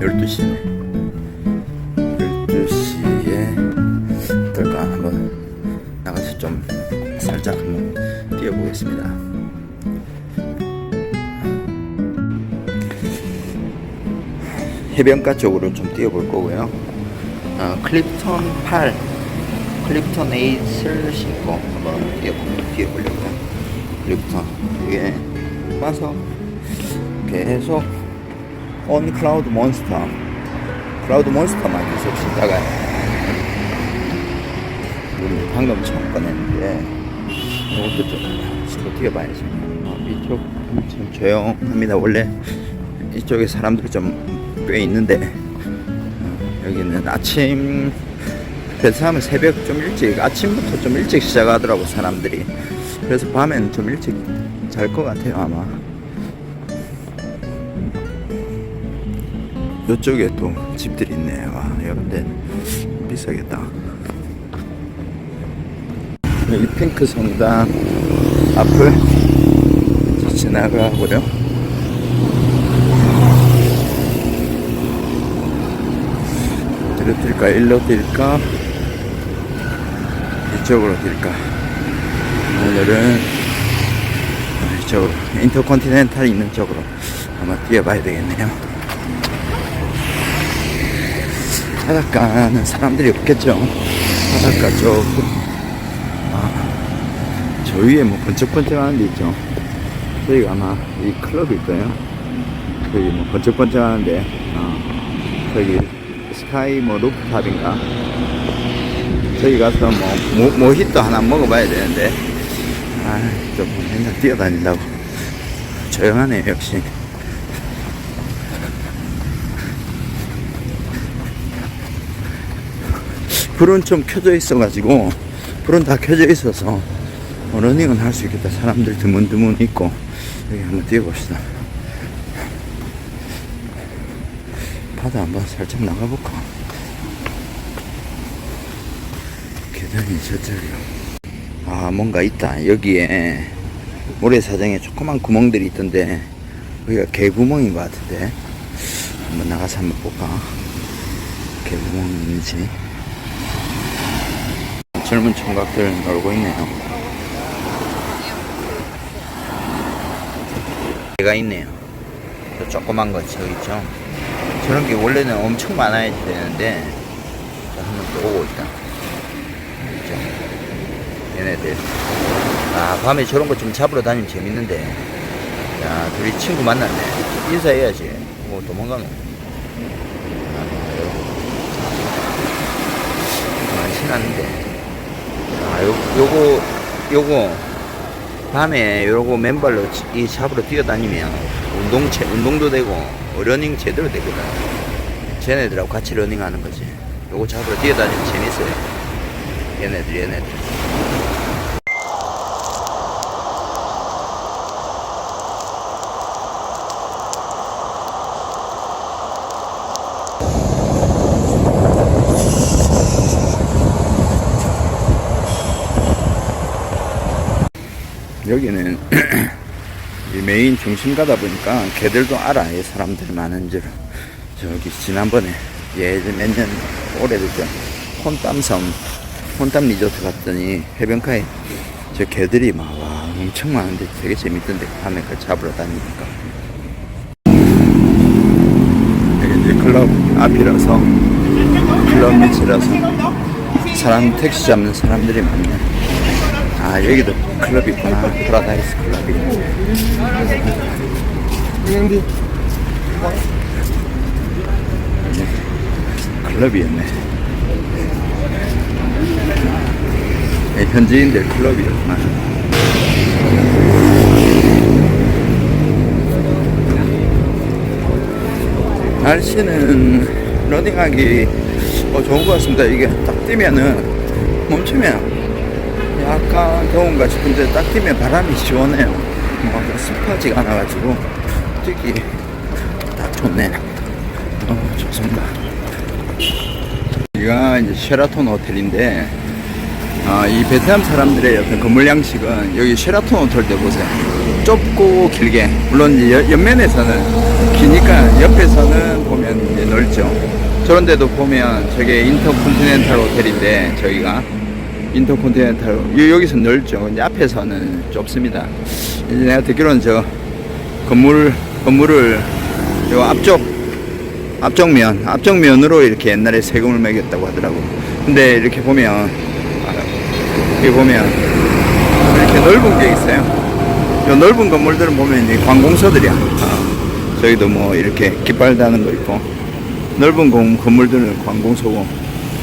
12시네. 12시에 어떨까 한번 나가서 좀 살짝 한번 뛰어보겠습니다. 해변가 쪽으로 좀 뛰어볼 거고요. 어, 클립턴 8 클립턴 8을 신고 한번 뛰어, 뛰어보려고요. 클립턴 이게 와서 계속 온 클라우드 몬스터 클라우드 몬스터만 계속 신다가 우리 방금 처음 꺼냈는데 이것도 좀 신고 뛰어봐야지 어, 이쪽 참 조용합니다. 원래 이쪽에 사람들이 좀 꽤 있는데 어, 여기는 아침 베트남은 새벽 좀 일찍 아침부터 좀 일찍 시작하더라고 사람들이. 그래서 밤에는 좀 일찍 잘 것 같아요 아마 이쪽에 또 집들이 있네. 와 이런 데는 비싸겠다. 여기 핑크 성당 앞을 지나가고요 어디로 뛸까? 일로 뛸까? 이쪽으로 뛸까? 오늘은 이쪽으로 인터컨티넨탈 있는 쪽으로 한번 뛰어봐야 되겠네요 바닷가는 사람들이 없겠죠? 바닷가 쪽 아, 저 위에 뭐 번쩍번쩍하는 데 있죠? 저희가 아마 이 클럽일 거예요. 저기 뭐 번쩍번쩍하는데 어, 저기 스카이 뭐 루프탑인가? 저기 가서 뭐 모, 모히또 하나 먹어봐야 되는데. 아 좀 맨날 뛰어다닌다고. 조용하네 역시 불은 좀 켜져 있어가지고 불은 다 켜져 있어서 어, 러닝은 할 수 있겠다. 사람들 드문드문 있고 여기 한번 뛰어봅시다. 바다 한번 살짝 나가볼까? 계단이 저쪽이요. 아 뭔가 있다. 여기에 모래사장에 조그만 구멍들이 있던데 여기가 개구멍인 것 같은데. 한번 나가서 한번 볼까? 개구멍이 있는지 젊은 총각들 놀고 있네요. 개가 있네요. 저 조그만 거 저기 있죠? 저런 게 원래는 엄청 많아야 되는데 저한명또 오고 있다. 있죠? 얘네들. 아 밤에 저런 거 좀 잡으러 다니면 재밌는데. 야 둘이 친구 만났네. 인사해야지. 뭐 도망가노 아, 신났는데 아 요, 요거 요거 밤에 요거 맨발로 치- 이 잡으러 뛰어다니면 운동체 운동도 되고 어, 러닝 제대로 되거든. 쟤네들하고 같이 러닝 하는 거지. 요거 잡으러 뛰어다니면 재밌어요. 얘네들 얘네들 여기는 이 메인 중심 가다 보니까 걔들도 알아 이 사람들 많은 줄 저기 지난번에 예전 몇년 오래됐죠. 혼땀섬 혼땀 리조트 갔더니 해변가에 저 개들이 막 와 엄청 많은데 되게 재밌던데 밤에 그 잡으러 다니니까. 여기 이제 클럽 앞이라서 클럽 밑이라서 사람 택시 잡는 사람들이 많네 아 여기도 클럽이 있구나. 파라다이스 클럽이 클럽이었네. 네, 현지인들 클럽이었구나. 날씨는 러닝하기 어, 좋은 것 같습니다. 이게 딱 뛰면은 멈추면 약간 더운가 싶은데 딱 뛰면 바람이 시원해요. 뭐 습하지가 않아가지고 뛰기 딱 좋네. 어, 좋습니다. 여기가 이제 쉐라톤 호텔인데 아, 이 베트남 사람들의 어떤 건물 양식은 여기 쉐라톤 호텔 때 보세요. 좁고 길게 물론 이제 여- 옆면에서는 기니까 옆에서는 보면 이제 넓죠. 저런데도 보면 저게 인터컨티넨탈 호텔인데 저희가 인터컨티넨탈 요- 여기서 넓죠. 근데 앞에서는 좁습니다. 이제 내가 듣기로는 저 건물 건물을 요 앞쪽 앞쪽 면 앞쪽 면으로 이렇게 옛날에 세금을 매겼다고 하더라고. 근데 이렇게 보면 아, 여기 보면 이렇게 넓은 게 있어요. 요 넓은 건물들은 보면 이제 관공서들이야. 아, 저기도 뭐 이렇게 깃발 다는 거 있고 넓은 공, 건물들은 관공서고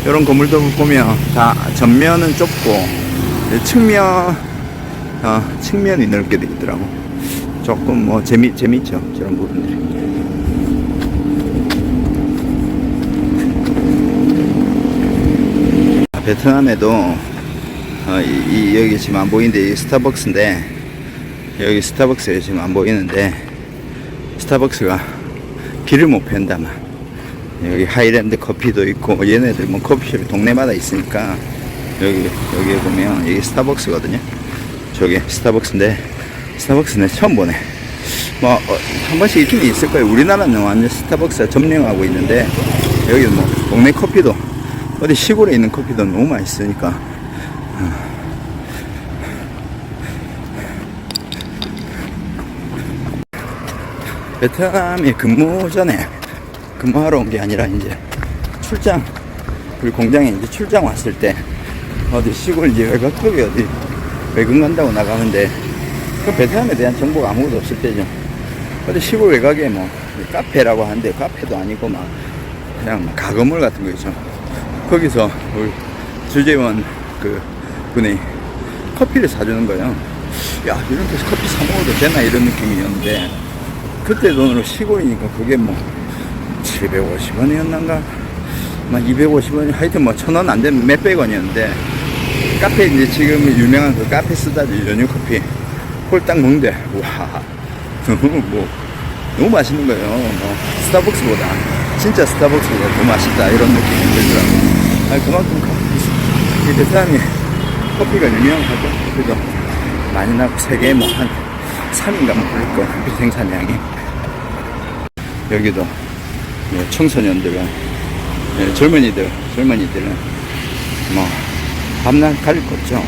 이런 건물들 보면 다 전면은 좁고 측면 어, 측면이 넓게 돼 있더라고. 조금 뭐 재미 재밌죠 저런 부분들이. 베트남에도 어, 이, 이 여기 지금 안 보이는데 이 스타벅스인데 여기 스타벅스에 지금 안 보이는데 스타벅스가 길을 못 편다만 여기 하이랜드 커피도 있고 얘네들 뭐 커피숍이 동네마다 있으니까 여기 여기 보면 여기 스타벅스거든요. 저기 스타벅스인데 스타벅스는 처음 보네. 뭐 한 번씩 있긴 있을 거예요. 우리나라는 완전 스타벅스가 점령하고 있는데 여기는 뭐 동네 커피도 어디 시골에 있는 커피도 너무 맛있으니까. 베트남에 근무 전에 근무하러 온 게 아니라 이제 출장 그 공장에 이제 출장 왔을 때 어디 시골 이제 외곽 쪽에 어디 외근 간다고 나가는데 그 베트남에 대한 정보가 아무것도 없을 때죠. 어디 시골 외곽에 뭐 카페라고 하는데 카페도 아니고 막 그냥 막 가건물 같은 거 있죠. 거기서 우리 주재원 그 분이 커피를 사주는 거예요. 야 이런 데서 커피 사 먹어도 되나 이런 느낌이었는데 그때 돈으로 시골이니까 그게 뭐 750원이었는가? 막 250원 하여튼 뭐 천 원 안 되는 몇백 원이었는데 카페 이제 지금 유명한 그 카페 쓰다지 연유 커피. 홀딱 먹는데 와. 너무 뭐 너무 맛있는 거예요. 뭐 스타벅스보다. 진짜 스타벅스보다 더 맛있다. 이런 느낌이 들더라고요. 아니 그만큼 커피, 이 베트남이 커피가 유명하죠. 그래도 많이 나고 세계에 뭐한 3인가 뭐 그럴 거예요. 커피 생산량이. 여기도 예, 청소년들은 예, 젊은이들 젊은이들은 뭐 밤낮 가릴 거 없죠.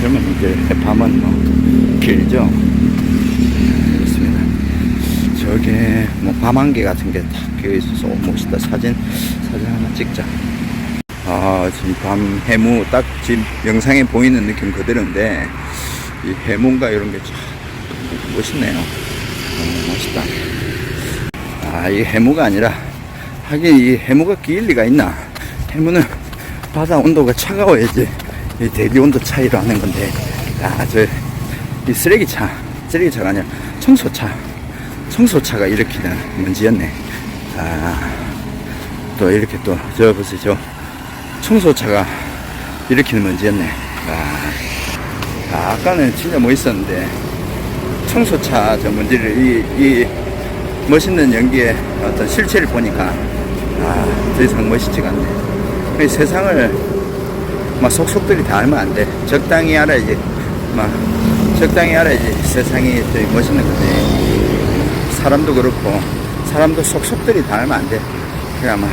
젊은이들 밤은 뭐 길죠. 그렇습니다. 저게 뭐 밤안개 같은 게딱 끼어 있어서 오, 멋있다. 사진 사진 하나 찍자. 아 지금 밤 해무 딱 지금 영상에 보이는 느낌 그대로인데 이 해무인가 이런 게 참 멋있네요. 너무 멋있다 아, 이게 해무가 아니라, 하긴 이 해무가 끼일 리가 있나? 해무는 바다 온도가 차가워야지, 이 대기 온도 차이로 하는 건데, 아, 저, 이 쓰레기차, 쓰레기차가 아니라 청소차, 청소차가 일으키는 먼지였네. 아, 또 이렇게 또, 저 보세요, 저, 청소차가 일으키는 먼지였네. 아, 아 아까는 진짜 멋있었는데, 청소차 저 먼지를 이, 이, 멋있는 연기의 어떤 실체를 보니까 아, 더 이상 멋있지가 않네. 이 세상을 막 속속들이 다 알면 안 돼. 적당히 알아야지. 막 적당히 알아야지 세상이 더 멋있는 거지. 사람도 그렇고 사람도 속속들이 다 알면 안 돼. 그냥 막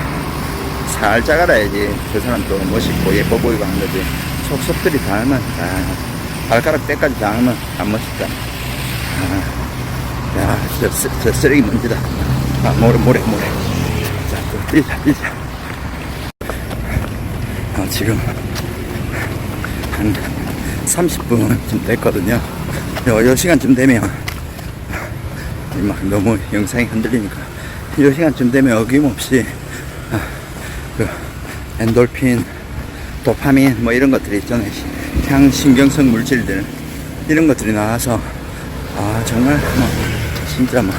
살짝 알아야지 그 사람도 멋있고 예뻐 보이고 하는 거지. 속속들이 다 알면 아, 발가락 때까지 다 알면 안 멋있다. 아. 야, 저, 쓰- 저 쓰레기 먼지다. 아, 모래, 모래, 모래. 자, 또 뛰자, 뛰자. 아, 지금 한 30분쯤 됐거든요. 요, 요 시간쯤 되면 막 너무 영상이 흔들리니까 요 시간쯤 되면 어김없이 아, 그 엔돌핀, 도파민 뭐 이런 것들이 있잖아요. 향신경성 물질들 이런 것들이 나와서 아 정말 뭐 진짜 뭐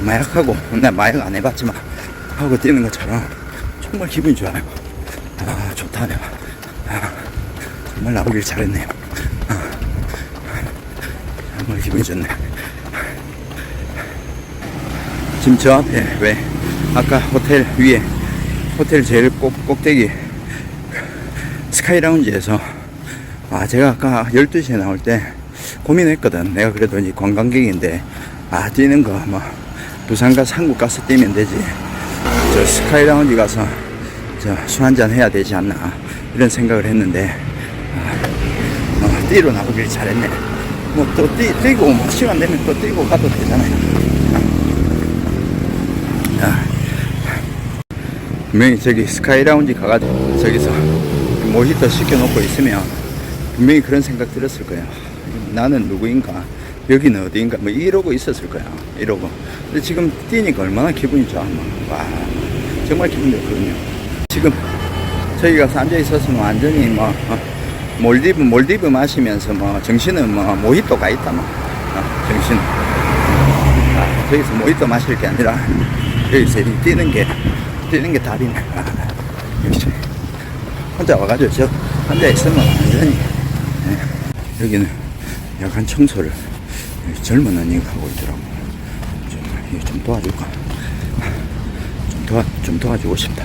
마약하고 나 마약 안 해봤지만 하고 뛰는 것처럼 정말 기분이 좋아요. 아 좋다네요. 아, 정말 나오길 잘했네요. 아, 정말 기분이 좋네. 지금 저 앞에 왜 아까 호텔 위에 호텔 제일 꼭 꼭대기 스카이 라운지에서 아 제가 아까 12시에 나올 때 고민했거든 내가 그래도 이제 관광객인데 아 뛰는 거 뭐 부산 가서 한국 가서 뛰면 되지. 저 스카이라운지 가서 술 한잔 해야 되지 않나 이런 생각을 했는데 아, 어, 뛰러 나오길 잘했네. 뭐 또 뛰고 뭐 시간 되면 또 뛰고 가도 되잖아요. 야, 분명히 저기 스카이라운지 가가지고 저기서 모히또 시켜놓고 있으면 분명히 그런 생각 들었을 거예요. 나는 누구인가 여기는 어디인가 뭐 이러고 있었을 거야 이러고. 근데 지금 뛰니까 얼마나 기분이 좋아 뭐. 와 정말 기분 좋거든요. 지금 저희 가서 앉아 있었으면 완전히 뭐 어, 몰디브 몰디브 마시면서 뭐 정신은 뭐 모히또 가 있다 뭐. 어, 정신. 아, 저기서 모히또 마실 게 아니라 여기서 이 뛰는 게 뛰는 게 답이네. 아, 역시. 혼자 와가지고 저 혼자 있으면 완전히 예, 여기는 약간 청소를 젊은 언니가 하고 있더라고 좀, 좀 도와줄까 좀 도와 좀 도와주고 싶다.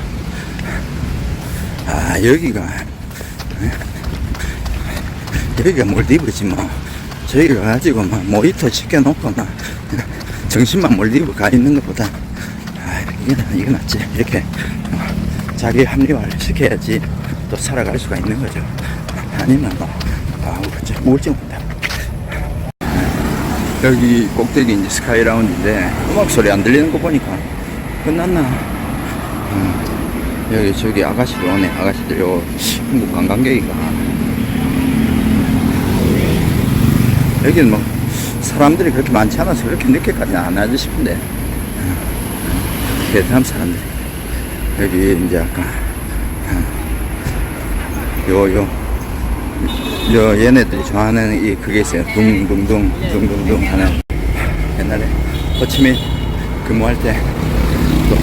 아 여기가 예? 여기가 몰디브지 뭐. 저희가 가지고 막 모히터 시켜놓고 막 정신만 몰디브 가 있는 것보다. 아 이게, 나- 이게 낫지 이렇게 어, 자기 합리화를 시켜야지 또 살아갈 수가 있는 거죠. 아니면 뭐 아, 우울증입니다 여기 꼭대기 이제 스카이 라운드인데 음악 소리 안 들리는 거 보니까 끝났나? 음, 여기 저기 아가씨들 오네. 아가씨들 요 한국 관광객인가? 여기는 뭐 사람들이 그렇게 많지 않아서 그렇게 늦게까지 안 하지 싶은데. 음, 베트남 사람들 여기 이제 아까 요요 요 얘네들이 좋아하는 이 그게 있어요. 둥둥둥 둥둥둥 하는 옛날에 호치민 근무할 때또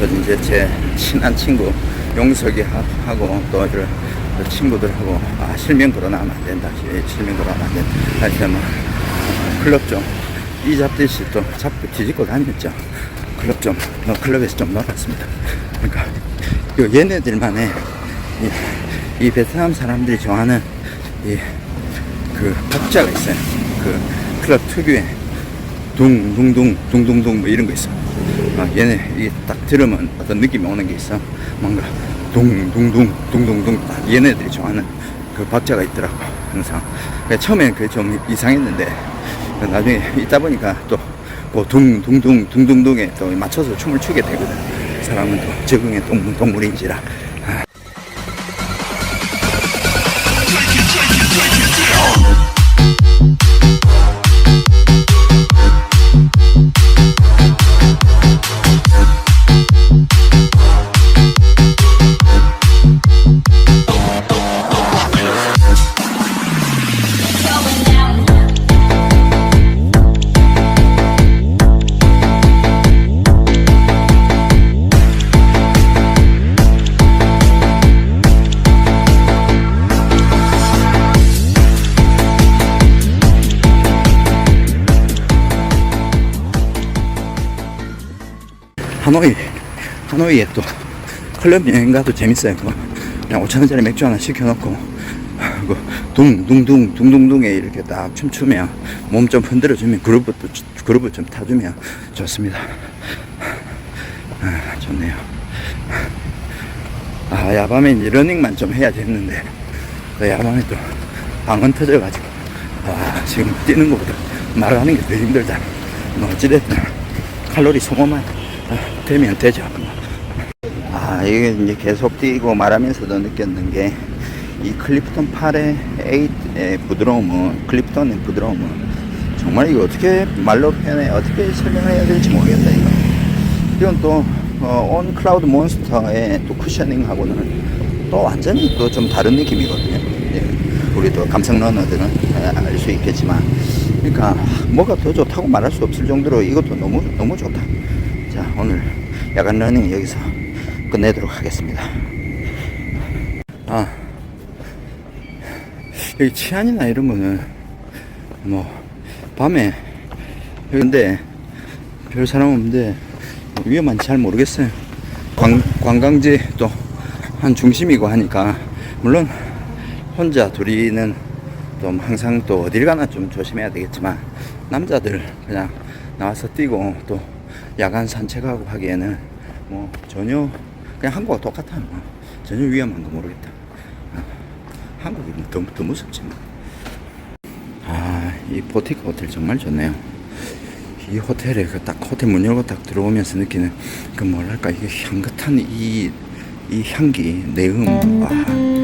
또 이제 제 친한 친구 용석이 하- 하고 또 이런 또 친구들하고 아 실명 거론하면 안 된다. 시- 실명 거론하면 안 된다. 하여튼 뭐 어, 클럽 좀 이 잡듯이 또 잡고 뒤집고 다녔죠. 클럽 좀 어, 클럽에서 좀 놀았습니다. 그러니까 요 얘네들만의 이, 이 베트남 사람들이 좋아하는 이 그 박자가 있어요 그 클럽 특유의 둥둥둥 둥둥둥 뭐 이런 거 있어. 아, 얘네 이게 딱 들으면 어떤 느낌이 오는 게 있어. 뭔가 둥둥둥 둥둥둥 딱 얘네들이 좋아하는 그 박자가 있더라고 항상. 그러니까 처음엔 그게 좀 이상했는데 나중에 있다 보니까 또 그 둥둥둥 둥둥둥에 또 맞춰서 춤을 추게 되거든. 사람은 또 적응의 동, 동물인지라. 하노이 하노이에 또 클럽 여행 가도 재밌어요. 뭐 그냥 5천 원짜리 맥주 하나 시켜놓고 그 둥둥둥 둥둥둥에 이렇게 딱 춤추면 몸 좀 흔들어주면 그룹을 또 그룹을 좀 타주면 좋습니다. 아, 좋네요. 아 야밤에 이제 러닝만 좀 해야 됐는데 그 야밤에 또 방언 터져가지고 아 지금 뛰는 것보다 말하는 게 더 힘들다. 뭐 어찌됐든 칼로리 소모만 아, 되면 되죠. 아, 이게 이제 계속 뛰고 말하면서도 느꼈는 게, 이 클리프톤 팔의 에잇의 부드러움은, 클리프톤의 부드러움은, 정말 이거 어떻게 말로 표현해, 어떻게 설명해야 될지 모르겠다, 이거. 이건 또, 어, 온 클라우드 몬스터의 또 쿠셔닝하고는 또 완전히 또 좀 다른 느낌이거든요. 예. 우리 또 감성 러너들은 알 수 있겠지만. 그러니까, 뭐가 더 좋다고 말할 수 없을 정도로 이것도 너무, 너무 좋다. 자, 오늘 야간 러닝 여기서 끝내도록 하겠습니다. 아, 여기 치안이나 이런 거는 뭐, 밤에, 근데 별 사람 없는데 위험한지 잘 모르겠어요. 관, 관광지 또 한 중심이고 하니까, 물론 혼자 둘이는 좀 항상 또 어딜 가나 좀 조심해야 되겠지만, 남자들 그냥 나와서 뛰고 또 야간 산책하고 하기에는 뭐 전혀 그냥 한국과 똑같아. 뭐 전혀 위험한 거 모르겠다. 아, 한국이 뭐 더, 더 무섭지 뭐. 아 이 보티크 호텔 정말 좋네요. 이 호텔에 그 딱 호텔 문 열고 딱 들어오면서 느끼는 그 뭐랄까 이게 향긋한 이, 이 향기 내음. 아